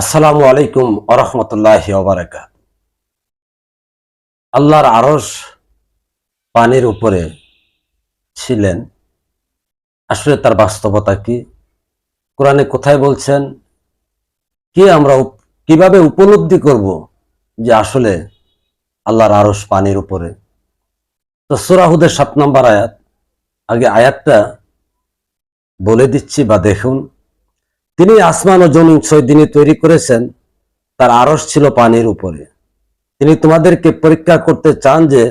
আসসালামু আলাইকুম আরহামতুল্লাহ ওবারাকাত আল্লাহর আরস পানির উপরে ছিলেন। আসলে তার বাস্তবতা কি? কোরআনে কোথায় বলছেন, কি আমরা কীভাবে উপলব্ধি করব যে আসলে আল্লাহর আরস পানির উপরে? তো সুরাহুদের সাত নম্বর আয়াত, আগে আয়াতটা বলে দিচ্ছি বা দেখুন। তিনি আসমান ও জমিন ছয় দিনে তৈরি করেছেন, তার আরস ছিল পানির উপরে। তিনি তোমাদেরকে পরীক্ষা করতে চান যে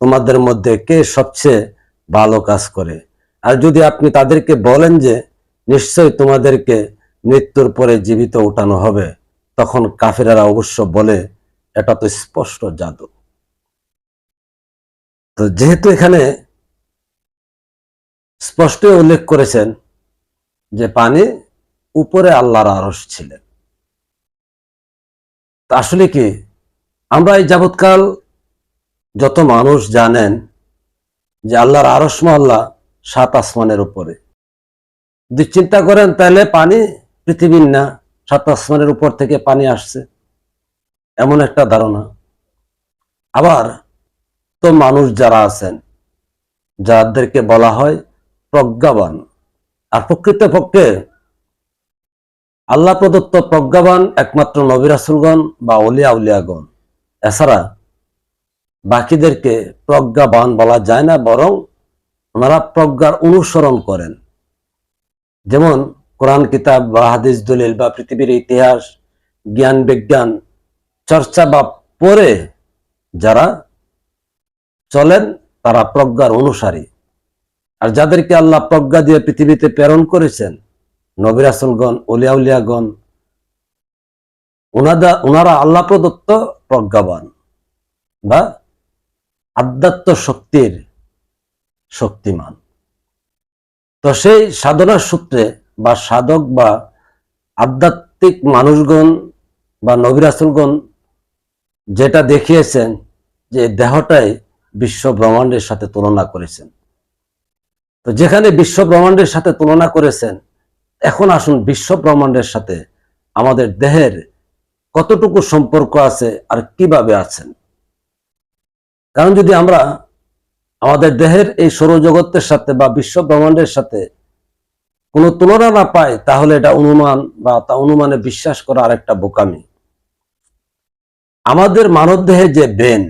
তোমাদের মধ্যে কে সবচেয়ে ভালো কাজ করে। আর যদি আপনি তাদেরকে বলেন যে নিশ্চয় তোমাদেরকে মৃত্যুর পরে জীবিত উঠানো হবে, তখন কাফেরারা অবশ্য বলে, এটা তো স্পষ্ট জাদু। তো যেহেতু এখানে স্পষ্ট উল্লেখ করেছেন যে পানি উপরে আল্লাহর আরস ছিলেন। তা আসলে কি? আমরা এই যাবৎকাল যত মানুষ জানেন যে আল্লাহর আরস মহল্লা সাত আসমানের উপরে। যদি চিন্তা করেন তাহলে পানি পৃথিবীর না, সাত আসমানের উপর থেকে পানি আসছে। এমন একটা ধারণা। আবার তো মানুষ যারা আছেন, যাদেরকে বলা হয় প্রজ্ঞাবান, আর প্রকৃতপক্ষে আল্লাহ প্রদত্ত প্রজ্ঞাবান একমাত্র নবিরাসুলগণ বা অলিয়া উলিয়াগণ। এছাড়া বাকিদেরকে প্রজ্ঞাবান বলা যায় না, বরং ওনারা প্রজ্ঞার অনুসরণ করেন। যেমন কোরআন, কিতাব বা হাদিস, দলিল বা পৃথিবীর ইতিহাস, জ্ঞান, বিজ্ঞান, চর্চা বা পড়ে যারা চলেন, তারা প্রজ্ঞার অনুসারী। আর যাদেরকে আল্লাহ প্রজ্ঞা দিয়ে পৃথিবীতে প্রেরণ করেছেন নবিরাসুলগণ উলিয়াউলিয়াগণ ওনাদা ওনারা আল্লাহ প্রদত্ত প্রজ্ঞাবান বা আধ্যাত্ম শক্তির শক্তিমান। তো সেই সাধনার সূত্রে বা সাধক বা আধ্যাত্মিক মানুষগণ বা নবিরাসুলগণ যেটা দেখিয়েছেন যে দেহটাই বিশ্ব ব্রহ্মাণ্ডের সাথে তুলনা করেছেন। তো যেখানে বিশ্ব ব্রহ্মাণ্ডের সাথে তুলনা করেছেন এখন আসুন বিশ্ব ব্রহ্মাণ্ডের সাথে আমাদের দেহের কতটুকু সম্পর্ক আছে আর কীভাবে আছেন। কারণ যদি আমরা আমাদের দেহের এই সৌরজগতের সাথে বা বিশ্ব ব্রহ্মাণ্ডের সাথে কোনো তুলনা না পাই, তাহলে এটা অনুমান বা তা অনুমানে বিশ্বাস করা আরেকটা বোকামি। আমাদের মানব দেহে যে বেন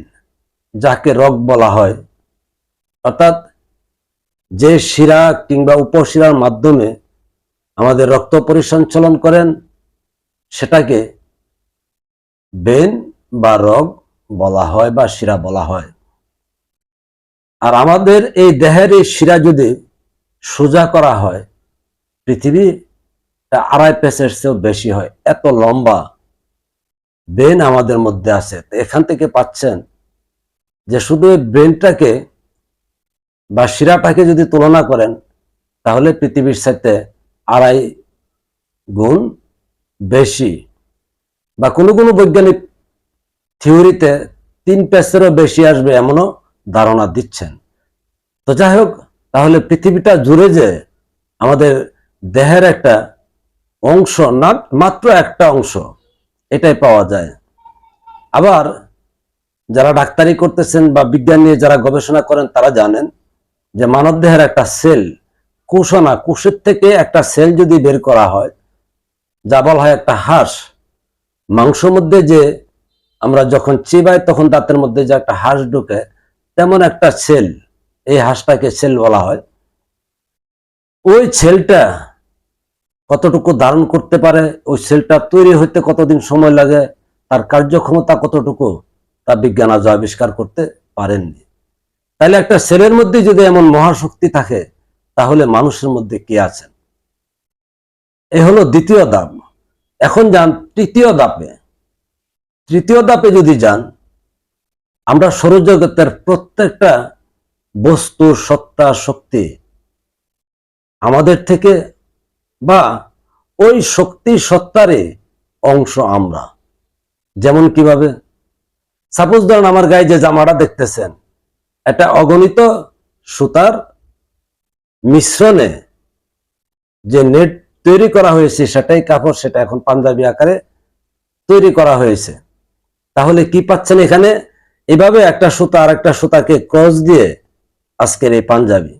যাকে রগ বলা হয়, অর্থাৎ যে শিরা কিংবা উপশিরার মাধ্যমে আমাদের রক্ত পরিসঞ্চালন করেন, সেটাকে বেন বা রগ বলা হয় বা শিরা বলা হয়। আর আমাদের এই দেহের এই শিরা যদি সোজা করা হয়, পৃথিবী আড়াই পেসের চেয়েও বেশি হয়। এত লম্বা বেন আমাদের মধ্যে আছে। এখান থেকে পাচ্ছেন যে শুধু এই ব্রেনটাকে বা শিরাটাকে যদি তুলনা করেন, তাহলে পৃথিবীর সাথে আড়াই গুণ বেশি। বা কোনো কোনো বৈজ্ঞানিক থিওরিতে তিন পেসেরও বেশি আসবে এমনও ধারণা দিচ্ছেন। তো যাই হোক, তাহলে পৃথিবীটা জুড়ে যে আমাদের দেহের একটা অংশ না, মাত্র একটা অংশ, এটাই পাওয়া যায়। আবার যারা ডাক্তারি করতেছেন বা বিজ্ঞান নিয়ে যারা গবেষণা করেন, তারা জানেন যে মানব দেহের একটা সেল কুশনা, কুশের থেকে একটা সেল যদি বের করা হয়, যা বলা হয় একটা হাঁস, মাংস মধ্যে যে আমরা যখন চিবাই, তখন দাঁতের মধ্যে যে একটা হাঁস ঢুকে, তেমন একটা সেল, এই হাঁসটাকে সেল বলা হয়। ওই সেলটা কতটুকু ধারণ করতে পারে, ওই সেলটা তৈরি হইতে কতদিন সময় লাগে, তার কার্যক্ষমতা কতটুকু, তা বিজ্ঞান আজ আবিষ্কার করতে পারেননি। তাহলে একটা সেলের মধ্যে যদি এমন মহাশক্তি থাকে তাহলে মানুষের মধ্যে কি আছেন? এ হলো দ্বিতীয় ধাপ। এখন যান তৃতীয় ধাপে। তৃতীয় ধাপে যদি যান, আমরা সৌরজগতের প্রত্যেকটা বস্তু, সত্তা, শক্তি আমাদের থেকে বা ওই শক্তি সত্তারে অংশ আমরা। যেমন কীভাবে? সাপোজ ধরেন আমার গায়ে যে জামাটা দেখতেছেন, এটা অগণিত সুতার মিশ্রণে যে নেট তৈরি করা হয়েছে, সেটাই কাপড়, সেটা এখন পাঞ্জাবি আকারে তৈরি করা হয়েছে। তাহলে কি পাচ্ছেন এখানে? এভাবে একটা সুতা আর একটা সুতাকে ক্রস দিয়ে আজকের এই পাঞ্জাবি।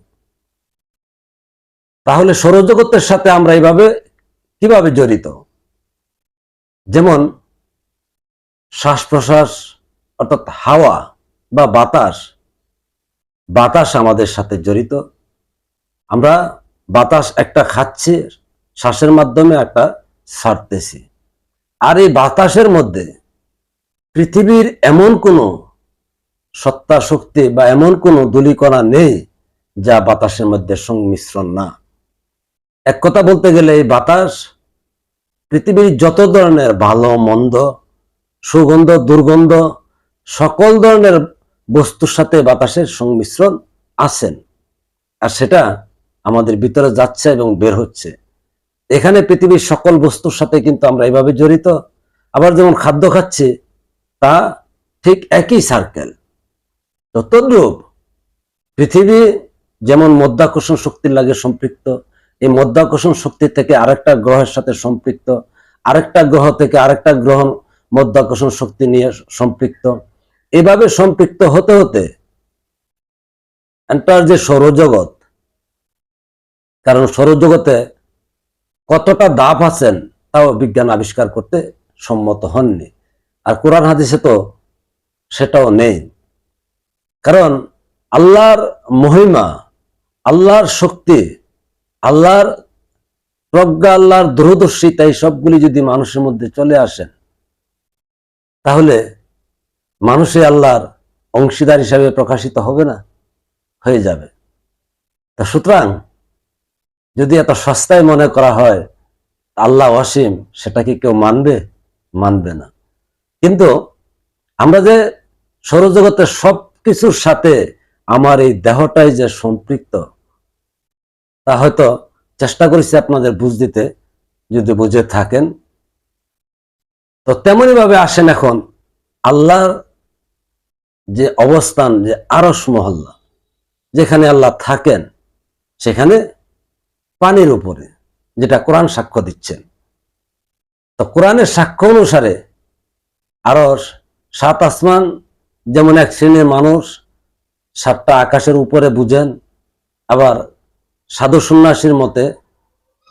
তাহলে সৌরজগতের সাথে আমরা এইভাবে কীভাবে জড়িত? যেমন শ্বাস প্রশ্বাস অর্থাৎ হাওয়া বা বাতাস বাতাস আমাদের সাথে জড়িত। আমরা বাতাস একটা খাচ্ছি, শ্বাসের মাধ্যমে একটা ছাড়তেছি। আর এই বাতাসের মধ্যে পৃথিবীর এমন কোনো সত্তা শক্তি বা এমন কোনো দুলিকণা নেই যা বাতাসের মধ্যে সংমিশ্রণ না। এক কথা বলতে গেলে এই বাতাস পৃথিবীর যত ধরনের ভালো, মন্দ, সুগন্ধ, দুর্গন্ধ, সকল ধরনের বস্তুর সাথে বাতাসের সংমিশ্রণ আছেন। আর সেটা আমাদের ভিতরে যাচ্ছে এবং বের হচ্ছে। এখানে পৃথিবীর সকল বস্তুর সাথে কিন্তু আমরা এভাবে জড়িত। আবার যেমন খাদ্য খাচ্ছি, তা ঠিক একই সার্কেল তো তদ্রূপ পৃথিবী যেমন মধ্যাকর্ষণ শক্তির লাগে সম্পৃক্ত, এই মধ্যাকর্ষণ শক্তি থেকে আরেকটা গ্রহের সাথে সম্পৃক্ত, আরেকটা গ্রহ থেকে আরেকটা গ্রহ মধ্যাকর্ষণ শক্তি নিয়ে সম্পৃক্ত। এভাবে সম্পৃক্ত হতে হতে এন্টার যে সৌরজগৎ কারণ সৌরজগতে কতটা দাপ আছেন তাও বিজ্ঞান আবিষ্কার করতে সম্মত হননি। আর কোরআন হাদিসে তো সেটাও নেই। কারণ আল্লাহর মহিমা, আল্লাহর শক্তি, আল্লাহর প্রজ্ঞা, আল্লাহর দূরদর্শিতা এই সবগুলি যদি মানুষের মধ্যে চলে আসেন তাহলে মানুষে আল্লাহর অংশীদার হিসাবে প্রকাশিত হবে না, হয়ে যাবে। তা সুতরাং যদি এত সস্তায় মনে করা হয়, আল্লাহ অসীম, সেটা কি কেউ মানবে? মানবে না। কিন্তু আমরা যে সৌরজগতের সব কিছুর সাথে আমার এই দেহটাই যে সম্পৃক্ত, তা হয়তো চেষ্টা করেছি আপনাদের বুঝ দিতে, যদি বুঝে থাকেন। তো তেমনি ভাবে আসেন এখন আল্লাহর যে অবস্থান, যে আরস মহল্লা, যেখানে আল্লাহ থাকেন, সেখানে পানির উপরে, যেটা কোরআন সাক্ষ্য দিচ্ছেন। তো কোরআনের সাক্ষ্য অনুসারে আরও সাত আসমান, যেমন এক শ্রেণির মানুষ, সাতটা আকাশের উপরে বুঝেন, আবার সাধু সন্ন্যাসীর মতে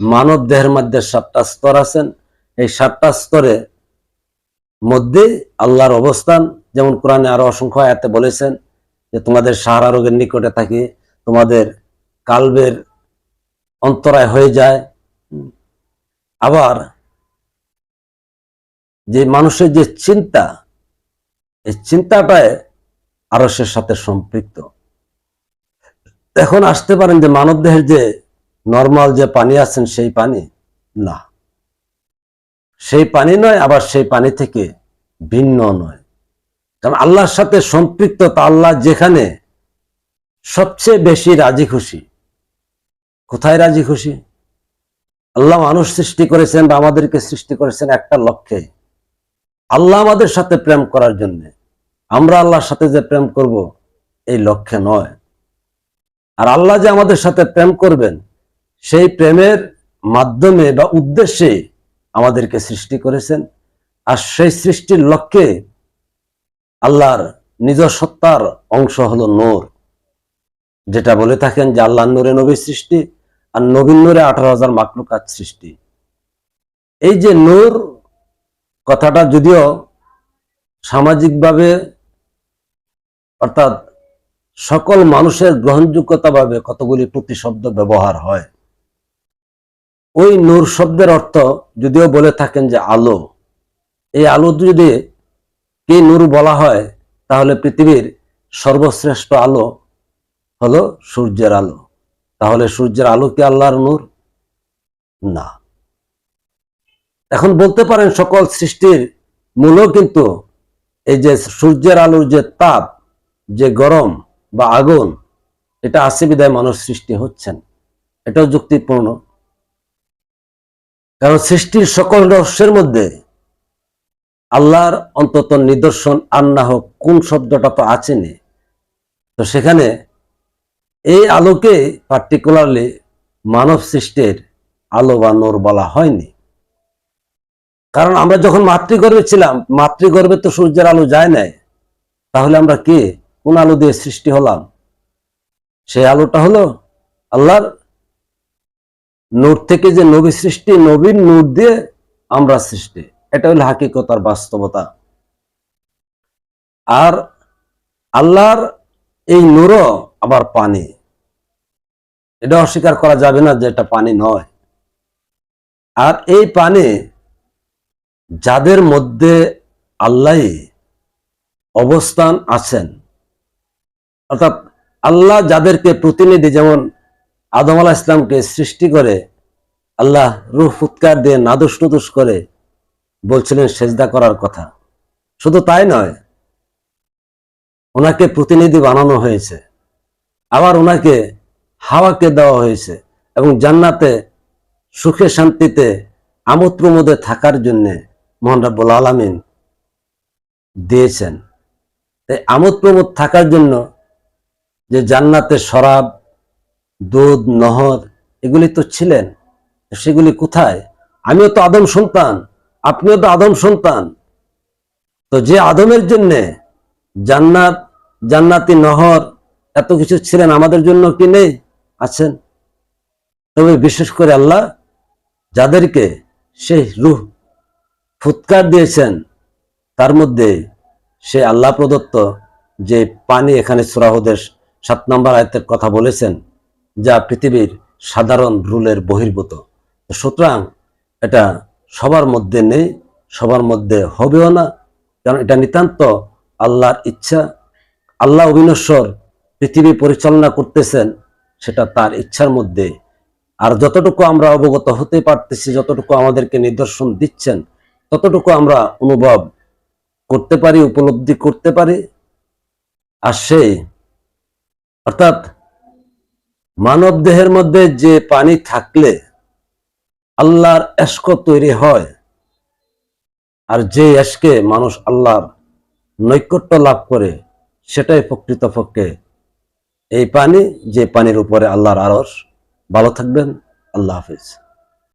মানব দেহের মধ্যে সাতটা স্তর আছেন। এই সাতটা স্তরে মধ্যে আল্লাহর অবস্থান, যেমন কোরআনে আরও অসংখ্য আয়াতে বলেছেন যে, তোমাদের সাহারা রোগের নিকটে থাকি, তোমাদের কালবের অন্তরায় হয়ে যায়। আবার যে মানুষের যে চিন্তা, এই চিন্তাটায় আরসের সাথে সম্পৃক্ত। এখন আসতে পারেন যে মানবদেহের যে নর্মাল যে পানি আছেন, সেই পানি না। সেই পানি নয়, আবার সেই পানি থেকে ভিন্ন নয়। কারণ আল্লাহর সাথে সম্পৃক্ত তা আল্লাহ যেখানে সবচেয়ে বেশি রাজি খুশি। কোথায় রাজি খুশি? আল্লাহ মানুষ সৃষ্টি করেছেন বা আমাদেরকে সৃষ্টি করেছেন একটা লক্ষ্যে। আল্লাহ আমাদের সাথে প্রেম করার জন্য। আমরা আল্লাহর সাথে যে প্রেম করব, এই লক্ষ্যে নয়। আর আল্লাহ যে আমাদের সাথে প্রেম করবেন, সেই প্রেমের মাধ্যমে বা উদ্দেশ্যে আমাদেরকে সৃষ্টি করেছেন। আর সেই সৃষ্টির লক্ষ্যে আল্লাহর নিজ সত্তার অংশ হলো নূর। যেটা বলে থাকেন যে আল্লাহ নূরে নবী সৃষ্টি আর নবীন নূরে আঠারো হাজার মাকলুকাত সৃষ্টি। এই যে নূর কথাটা যদিও সামাজিকভাবে অর্থাৎ সকল মানুষের গ্রহণযোগ্যতা ভাবে কতগুলি প্রতিশব্দ ব্যবহার হয়, ওই নূর শব্দের অর্থ যদিও বলে থাকেন যে আলো। এই আলো যদি কে নূর বলা হয়, তাহলে পৃথিবীর সর্বশ্রেষ্ঠ আলো হলো সূর্যের আলো। তাহলে সূর্যের আলো কি আল্লাহর নূর? না। এখন বলতে পারেন সকল সৃষ্টির মূলও কিন্তু এই যে সূর্যের আলোর যে তাপ, যে গরম বা আগুন, এটা আছে বিদায় মানুষ সৃষ্টি হচ্ছেন। এটাও যুক্তিপূর্ণ। কারণ সৃষ্টির সকল রহস্যের মধ্যে আল্লাহর অন্তত নিদর্শন আর না হোক কোন শব্দটা তো আছেনি তো সেখানে এই আলোকে পার্টিকুলারলি মানব সৃষ্টির আলো বা নূর বলা হয়নি। কারণ আমরা যখন মাতৃগর্ভে ছিলাম, মাতৃগর্ভে তো সূর্যের আলো যায় নাই, তাহলে আমরা কে? কোন আলো দিয়ে সৃষ্টি হলাম? সেই আলোটা হলো আল্লাহর নূর থেকে যে নবী সৃষ্টি, নবীর নূর দিয়ে আমরা সৃষ্টি। এটা হলো হাকিকতার বাস্তবতা। আর আল্লাহর এই নূরও আবার পানি। এটা অস্বীকার করা যাবে না যে এটা পানি নয়। আর এই পানি যাদের মধ্যে আল্লাহ অবস্থান আছেন, অর্থাৎ আল্লাহ যাদেরকে প্রতিনিধি যেমন আদম আলাহ ইসলামকে সৃষ্টি করে, আল্লাহ রুহ ফুৎকার দিয়ে নাদুস নুদুস করে বলছিলেন, সেজদা করার কথা। শুধু তাই নয়, ওনাকে প্রতিনিধি বানানো হয়েছে। আবার ওনাকে হাওয়াকে দেওয়া হয়েছে এবং জান্নাতে সুখে শান্তিতে আমোদ প্রমোদে থাকার জন্য মোহন রাব্বুল আলমিন দিয়েছেন। তাই আমোদ প্রমোদ থাকার জন্য যে জান্নাতে শরাব, দুধ, নহর এগুলি তো ছিলেন, সেগুলি কোথায়? আমিও তো আদম সন্তান, আপনিও তো আদম সন্তান। তো যে আদমের জন্যে জান্নাত, জান্নাতি নহর এত কিছু ছিলেন, আমাদের জন্য কি নেই? আছেন। তবে বিশেষ করে আল্লাহ যাদেরকে সেই রুহ ফুৎকার দিয়েছেন, তার মধ্যে সে আল্লাহ প্রদত্ত যে পানি এখানে সুরাহদের সাত নম্বর আয়তের কথা বলেছেন, যা পৃথিবীর সাধারণ রুলের বহির্ভূত। সুতরাং এটা সবার মধ্যে নেই, সবার মধ্যে হবেও না, কারণ এটা নিতান্ত আল্লাহর ইচ্ছা। আল্লাহ অবিনশ্বর পৃথিবী পরিচালনা করতেছেন সেটা তার ইচ্ছার মধ্যে। আর যতটুকু আমরা অবগত হতে পারতেছি, যতটুকু আমাদেরকে নিদর্শন দিচ্ছেন, ততটুকু আমরা অনুভব করতে পারি, উপলব্ধি করতে পারি। আর সেই অর্থাৎ মানব দেহের মধ্যে যে পানি থাকলে আল্লাহর এস্ক তৈরি হয়, আর যে এসকে মানুষ আল্লাহর নৈকট্য লাভ করে, সেটাই প্রকৃতপক্ষে এই পানি যে পানির উপরে আল্লাহর আরস ভালো থাকবেন আল্লাহ হাফিজ।